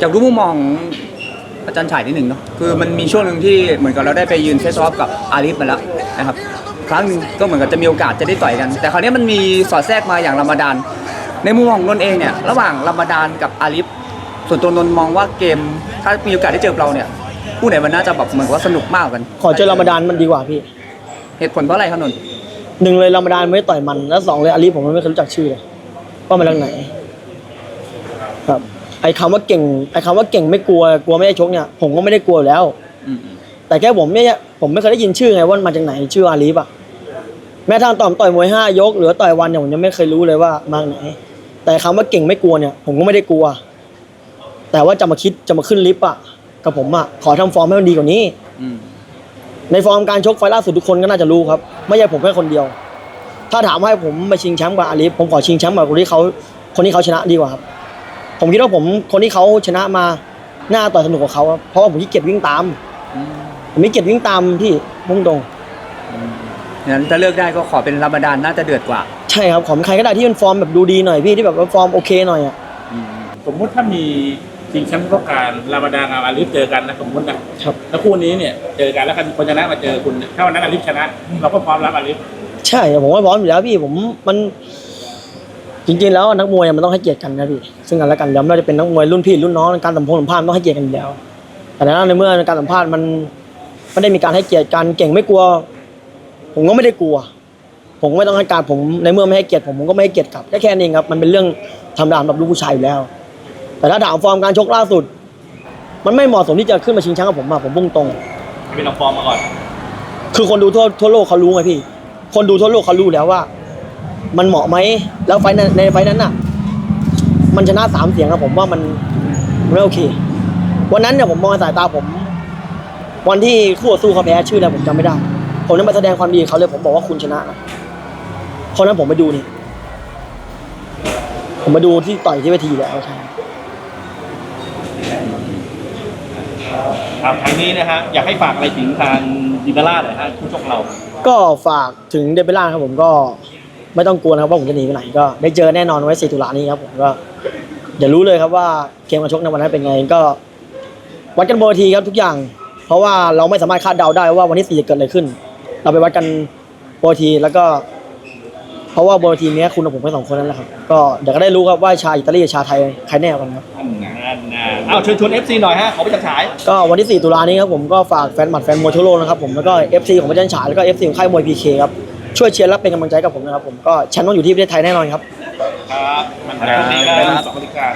อยากรู้มุมมองอาจารย์ฉายนิดหนึ่งเนาะคือมันมีช่วงหนึ่งที่เหมือนกับเราได้ไปยืนเฟสออฟกับอาลิฟมาแล้วนะครับ ครั้งหนึงก็เหมือนกับจะมีโอกาสจะได้ต่อยกัน แต่คราวนี้มันมีสอดแทรกมาอย่างรามาดาน ในมุมมองของนนท์เองเนี่ยระหว่างรามาดานกับอาลิฟส่วนตัวนนท์มองว่าเกมถ้ามีโอกาสได้เจอเราเนี่ยคู่ไหนมันน่าจะแบบเหมือนกับว่าสนุกมากกว่ากัน ขอเจอรามดานมันดีกว่าพี่เหตุผลเพราะอะไรครับนนท์หนึ่งเลยรามดานไม่ได้ต่อยมัน แล้วสองเลยอาลีผมไม่เคยรู้จักชื่อเลยว่ามาจากไหน ครับ ไอ้คำว่าเก่งไอ้คำว่าเก่งไม่กลัวกลัวไม่ได้ชกเนี่ยผมก็ไม่ได้กลัวอยู่แล้วอืมแต่แค่ผมไม่ผมไม่เคยได้ยินชื่อไงว่ามันมาจากไหนชื่ออาลีฟอะแม้ทางต่อมต่อยมวยห้ายกหรือต่อยวันเนี่ยผมยังไม่เคยรู้เลยว่ามาจากไหน แต่คำว่าเก่งไม่กลัวเนี่ย ผมก็ไม่ได้กลัว แต่ว่าจะมาคิดจะมาขึ้นลิฟต์อะกับผมอะขอทำฟอร์มให้มันดีกว่านี้ อืมในฟอร์มการชกไฟล์ล่าสุดทุกคนก็น่าจะรู้ครับ ไม่ใช่ผมแค่คนเดียว ถ้าถามว่าให้ผมมาชิงแชมป์กับอาลีฟผมขอชิงแชมป์กับคนที่เขาคนที่เขาชนะดีกว่าครับ ผมคิดว่าผมคนที่เขาชนะมาหน้าต่อยสนุกกว่าเขาครับเพราะว่าผมขี้เกียจวิ่งตาม อืมผมไม่เกียจวิ่งตามพี่มุ่งตรง งั้นถ้าเลือกได้ก็ขอเป็นรามาดานน่าจะเดือดกว่าใช่ครับของใครก็ได้ที่มันฟอร์มแบบดูดีหน่อยพี่ที่แบบว่าฟอร์มโอเคหน่อยอะสมมุติถ้ามีชิงแชมป์ต้องการรามาดานกับอาลิฟเจอกันนะสมมตินะครับ แล้วคู่นี้เนี่ยเจอกันแล้วคนชนะมาเจอคุณถ้าวันนั้นอาลิฟชนะ เราก็พร้อมรับอาลิฟ ใช่ผมว่าพร้อมอยู่แล้วพี่ผมมัน จริงๆแล้วนักมวยมันต้องให้เกียรติกันนะพี่ซึ่งกันและกันแล้วไม่ว่าจะเป็นนักมวยรุ่นพี่รุ่นน้องการสัมพงสัมภาษณ์มันต้องให้เกียรติกันอยู่แล้ว แต่ในเมื่อการสัมภาษณ์มันไม่ได้มีการให้เกียรติกันเก่งไม่กลัว ผมก็ไม่ได้กลัว ผมไม่ต้องให้การผมในเมื่อไม่ให้เกียรติผมผมก็ไม่ให้เกียรติกลับแค่แค่นี้เองครับมันเป็นเรื่องธรรมดาสำหรับลูกผู้ชายอยู่แล้ว แต่ถ้าถามฟอร์มการชกล่าสุด มันไม่เหมาะสมที่จะขึ้นมาชิงแชมป์กับผมอะผมพุ่งตรงเป็นลองฟอร์มมาก่อน คือคนดูทั่วทั่วโลกเขารู้ไงพี่ คนดูทั่วโลกเขารู้แล้วว่า มันเหมาะไหม แล้วไฟล์นั้นในไฟล์นั้นน่ะ มันชนะสามเสียงอะผมว่ามันมันไม่โอเค วันนั้นเนี่ยผมมองในสายตาผม วันที่คู่ต่อสู้เขาแพ้ชื่ออะไรผมจำไม่ได้ ผมนั้นมาแสดงความดีกับเขาเลยผมบอกว่าคุณชนะนะเพราะฉะนั้นผมไปดูนี่ ผมมาดูที่ต่อยที่เวทีแล้วใช่ครับทางนี้นะฮะอยากให้ฝากอะไรถึงทางดิบาร่าหน่อยฮะคู่ชกเรา ก็ฝากถึงเดบิล่าครับผมก็ ไม่ต้องกลัวนะครับว่าผมจะหนีไปไหนก็ได้เจอแน่นอนไว้4ตุลานี้ครับผมก็เดี๋ยวรู้เลยครับว่าเกมการชกในวันนั้นเป็นไงก็วัดกันบนเวทีครับทุกอย่าง เพราะว่าเราไม่สามารถคาดเดาได้ว่าวันที่สี่จะเกิดอะไรขึ้น เราไปวัดกันบนเวทีแล้วก็ เพราะว่าบนเวทีนี้คุณกับผมแค่สองคนนั่นแหละครับก็เดี๋ยวก็ได้รู้ครับว่าชาวอิตาลีกับชาวไทยใครแน่กว่ากันครับอันนั้นนะเอาเชิญชวน FC หน่อยฮะขอไปจัดฉายก็วันที่ 4 ตุลานี้ครับผมก็ฝากแฟนหมัดแฟนมวยทั่วโลกนะครับผมแล้วก็ FC ของพระจันทร์ฉายแล้วก็ FC ของค่ายมวย PK ครับ ช่วยเชียร์และเป็นกำลังใจกับผมนะครับผมก็แชมป์ต้องอยู่ที่ประเทศไทยแน่นอนครับ ครับ มันเป็นสองบริการ